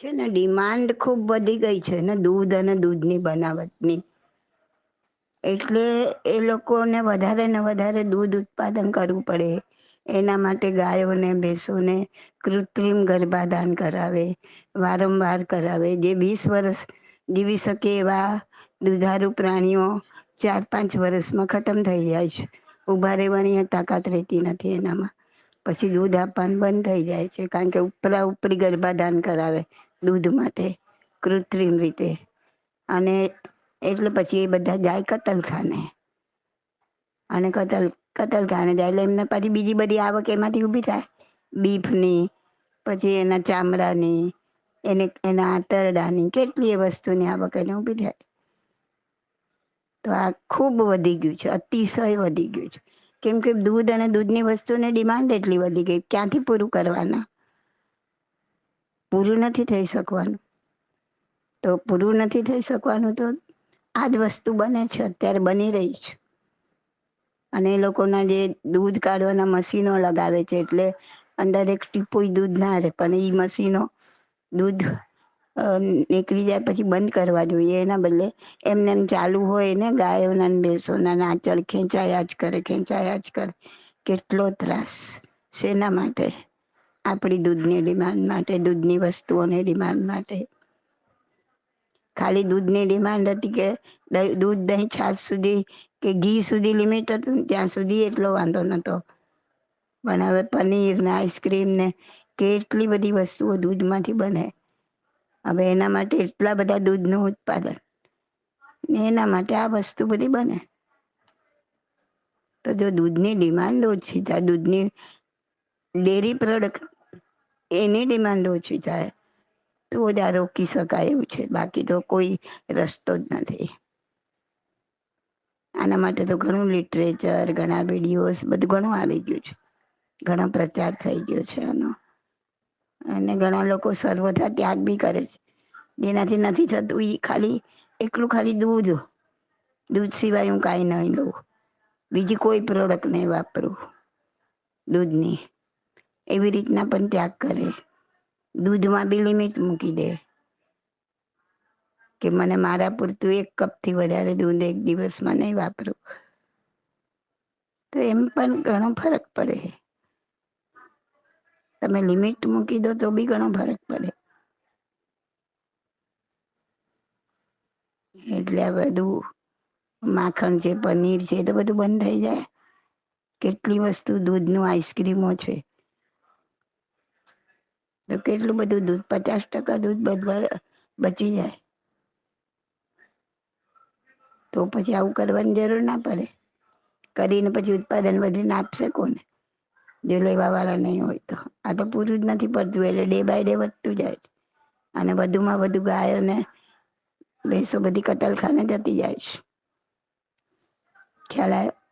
છે ને ડિમાન્ડ ખૂબ વધી ગઈ છે ને, દૂધ અને દૂધની બનાવટની. એટલે એ લોકોને વધારે ને વધારે દૂધ ઉત્પાદન કરવું પડે. એના માટે ગાયોને, ભેંસોને કૃત્રિમ ગર્ભાધાન કરાવે, વારંવાર કરાવે. જે વીસ વર્ષ જીવી શકે એવા દુધારૂ પ્રાણીઓ ચાર પાંચ વર્ષમાં ખતમ થઈ જાય છે. ઊભા રહેવાની તાકાત રહેતી નથી એનામાં. પછી દૂધ આપવાનું બંધ થઈ જાય છે, કારણ કે ઉપરા ઉપરી ગર્ભાધાન કરાવે. દૂધ માટે કૃત્રિમ રીતે. અને એટલે પછી એ બધા જાય કતલખાને. અને કતલ, કતલખાને જાય એટલે એમને પછી બીજી બધી આવક એમાંથી ઊભી થાય. બીફની, પછી એના ચામડાની, એને, એના આંતરડાની કેટલી વસ્તુની આવક એને ઊભી થાય. તો આ ખૂબ વધી ગયું છે, અતિશય વધી ગયું છે. કેમ કે દૂધ અને દૂધની વસ્તુની ડિમાન્ડ એટલી વધી ગઈ, ક્યાંથી પૂરું કરવાના? પૂરું નથી થઈ શકવાનું. તો પૂરું નથી થઈ શકવાનું તો આ જ વસ્તુ બને છે, અત્યારે બની રહી છે. અને એ લોકોના જે દૂધ કાઢવાના મશીનો લગાવે છે, એટલે અંદર એક ટીપોઈ દૂધ ના રહે, પણ એ મશીનો દૂધ નીકળી જાય પછી બંધ કરવા જોઈએ. એના બદલે એમને એમ ચાલુ હોય ને, ગાયોના બેસોના નાચળ ખેંચાયા જ કરે, ખેંચાયા જ કરે, કેટલો ત્રાસ. શેના માટે? આપણી દૂધની ડિમાન્ડ માટે, દૂધની વસ્તુઓની ડિમાન્ડ માટે. ખાલી દૂધની ડિમાન્ડ હતી કે દૂધ, દહીં, છાશ સુધી કે ઘી સુધી લિમિટ હતું ત્યાં સુધી એટલો વાંધો નતો. પણ હવે પનીર ને આઈસ્ક્રીમ ને કેટલી બધી વસ્તુઓ દૂધમાંથી બને. હવે એના માટે એટલા બધા દૂધનું ઉત્પાદન. ને એના માટે આ વસ્તુ બધી બને. તો જો દૂધની ડિમાન્ડ ઓછી થાય, દૂધની ડેરી પ્રોડક્ટ એની ડિમાન્ડ ઓછી થાય, તો જ આ રોકી શકાય એવું છે. બાકી તો કોઈ રસ્તો જ નથી. આના માટે તો ઘણું લિટરેચર, ઘણા વિડીયોઝ, બધું ઘણું આવી ગયું છે. ઘણો પ્રચાર થઈ ગયો છે આનો. અને ઘણા લોકો સર્વથા ત્યાગ બી કરે છે. જેનાથી નથી થતું એ ખાલી એકલું ખાલી દૂધ દૂધ સિવાય હું કાંઈ નહીં લઉં. બીજી કોઈ પ્રોડક્ટ નહીં વાપરું દૂધની. એવી રીતના પણ ત્યાગ કરે. દૂધમાં બી લિમિટ મૂકી દે. કે મને મારા પૂરતું એક કપથી વધારે દૂધ એક દિવસમાં નહીં વાપરું. તો એમ પણ ઘણો ફરક પડે. તમે લિમિટ મૂકી દો તો બી ઘણો ફરક પડે. એટલે આ બધું માખણ છે, પનીર છે તો બધું બંધ થઈ જાય. કેટલી વસ્તુ દૂધનું આઈસ્ક્રીમો છે. તો કેટલું બધું દૂધ, પચાસ ટકા દૂધ બધું બચી જાય. તો પછી આવું કરવાની જરૂર ના પડે. કરીને પછી ઉત્પાદન વધીને આપશે કોને? જો લેવા વાળા નહીં હોય તો. આ તો પૂરું જ નથી પડતું, એટલે ડે બાય ડે વધતું જાય છે. અને વધુમાં વધુ ગાયોને ભેંસો બધી કતલખાને જતી જાય છે. ખ્યાલ આવ્યો